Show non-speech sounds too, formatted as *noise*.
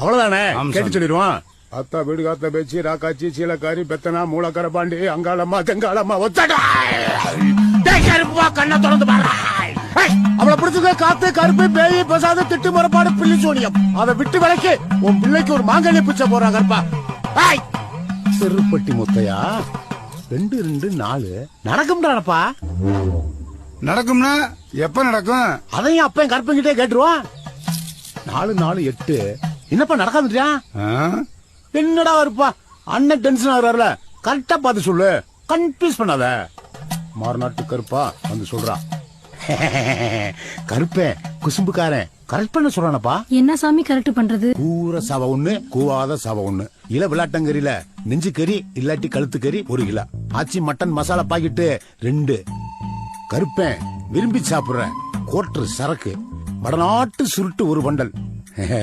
அவ்வளவுதானே? கேட்டு. சொல்லிடுவான். அத்தா வீடு காத்த பேச்சு ராக்காச்சி சீலக்காரி பெத்தனா மூலக்கார பாண்டி அங்காளம்மா தெங்காளம்மா ஒத்தடா! டேய் கருப்பா கண்ணை திறந்து அவளை பிடிச்சது காத்து கருப்பு பேய் பசாத திட்டு முறப்பாடு பில்லி சோனியம். அதை விட்டு விளக்கி உன் பிள்ளைக்கு ஒரு மாங்கல்ய பிச்சை போறா கருப்பா. செருப்பட்டி முத்தையா? ரெண்டு ரெண்டு நாலு. நடக்கும்டானப்பா? நடக்கும்னா எப்ப நடக்கும்? அதையும் அப்பன் கருப்பங்கிட்டே கேட்டுருவான் நாலு நாலு எட்டு. என்னப்பா நடக்காதுட்டியா ஆ? என்னடா இருப்பா அண்ணன் டென்ஷன் ஆகுறாருல. கரெக்டா பார்த்து சொல்லு. கன்ஃபியூஸ் பண்ணாத. மாறுநாட்டு கருப்பா வந்து சொல்றா. *laughs* கருப்பேன் குசும்புக்காரன். கரெக்ட் பண்ண சொல்றானப்பா. என்ன சாமி கரெக்ட் பண்றது? கூற சவ ஒண்ணு கூவாத சவ ஒண்ணு. இல விளாட்டங்கறியில நெஞ்சு கறி இல்லாட்டி கழுத்து கறி ஒரு kilo Aachi mutton masala packet ரெண்டு. கருப்பேன் விரும்பி சாப்பிடுறேன் கோட்ரு சரக்கு. வடநாட்டு சுருட்டு ஒரு பண்டல். *laughs*